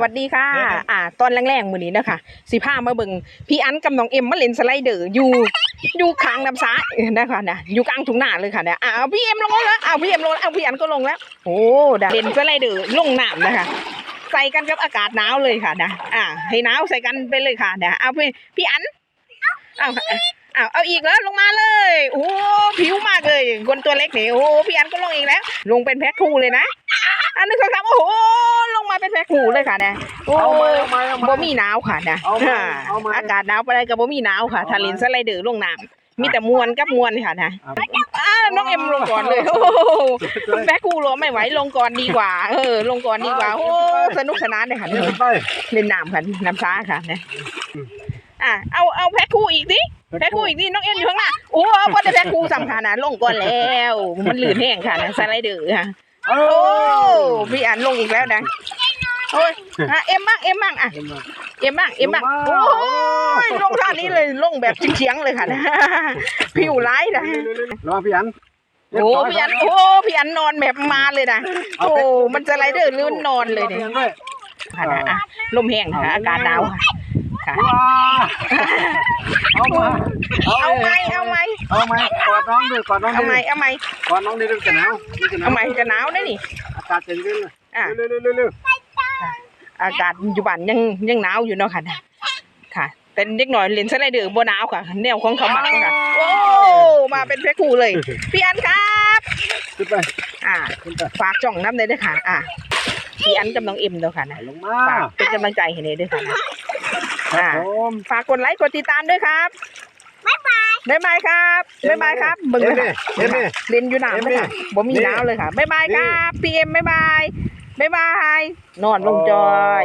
สวัสดีค่ะ อ่า ตอนแรงๆมื้อนี้นะคะสิพามาเบิ่งพี่อันกับน้องเอ็มมาเล่นสไลเดอร์อยู่อยู่ข้างน้ำซ้ายนะคะนะอยู่กลางทุ่งนาเลยค่ะเนี่ยอ้าวพี่เอ็มลงแล้วอ้าวพี่เอ็มลงแล้วอ้าวพี่อันก็ลงแล้วโอ้ดาเล่นสไลเดอร์ลงน้ำนะคะ ใส่กันกับอากาศหนาวเลยค่ะนะอ่า ให้หนาวใส่กันไปเลยค่ะเนี่ยเอาพี่พี่อันเอาเอาเอาอีกแล้วลงมาเลยโอ้ผิวมากเลยคนตัวเล็กนี่โอ้พี่อันก็ลงอีกแล้ว ลงเป็นแพ็คคู่เลยนะ อันนึงสองสามโอ้โหลงมาเป็นแพ็คคู่เลยค่ะเนี่ยโอ้เอามาเอามาเอามาบ่มีหนาวค่ะนะเอามาอ่าเอามา อากาศหนาวไปเลยกับบ่มีหนาวค่ะเอามาทาลินสไลเดอร์ลงน้ำมีแต่มวนกับมวนค่ะนะเอาอ้าน้องเอ็มลงก่อนเลยโอ้โหแพ็คคู่รอไม่ไหวลงก่อนดีกว่า เออ ลงก่อนดีกว่าโอ้สนุกสนานเลยค่ะเดินไปเล่นน้ำค่ะน้ำซ่าค่ะนะอะเอาเอาแพ็คคู่อีกดิ แพ็คคู่อีกดิน้องเอ็มอยู่ข้างหน้าโอ้พอจะแพ็คคู่สำคัญนะลงก่อนแล้ว มันลื่นแห้งค่ะนะสไลเดอร์ค่ะ โอ้โอ้พี่อันลงอีกแล้วนะโอ้ยอะเอ็มบ้างเอ็มบ้างอะ เอ็มบ้างเอ็มบ้างโอ้ยลงท่านี้เลยลงแบบเฉียงๆเลยค่ะนะผิวร้ายนะรอพี่อันโอ้พี่อันโอ้พี่อันนอนแบบมาเลยนะโอ้มันจะไรเดอร์หรือมันนอนเลยเนี่ยด้วยค่ะนะอะลมแห้งค่ะอากาศหนาวค่ะค่ะว้า เอามาเอาไหมเอาไหมเอาไหมกอดน้องด้วยกอดน้องเอาไหมด้วยเอาไหมกอดน้องด้วยจะหนาวจะหนาวเอาไหมจะหนาวได้นี่อากาศเย็นขึ้นเลยอะเร็วเร็วเร็วเร็วอากาศอยู่บ้านยังยังหนาวอยู่เนาะค่ะนะค่ะ แต่เด็กหน่อยเล่นสไลเดอร์บ่หนาวค่ะ แนวของเขามักค่ะโอ้มาเป็นแพ็คคู่เลยพี่อันครับขึ้นไปอ่าขึ้นไปฝากจ่องน้ำเลยด้วยค่ะ อ่าพี่อันกับน้องเอ็มเด้อค่ะนะลงมาฝากเป็นกำลังใจให้เนยด้วยค่ะนะ ครับผมฝากกดไลค์กดติดตามด้วยครับบ๊ายบาย บ๊ายบายครับบ๊ายบายครับเบิ่งเลยค่ะเอ็มเอ็มเล่นอยู่หนาวเลยค่ะบ่มีนี่หนาวเลยค่ะบ๊ายบายครับพี่เอ็มบ๊ายบายบ๊ายบายนอนลงจอย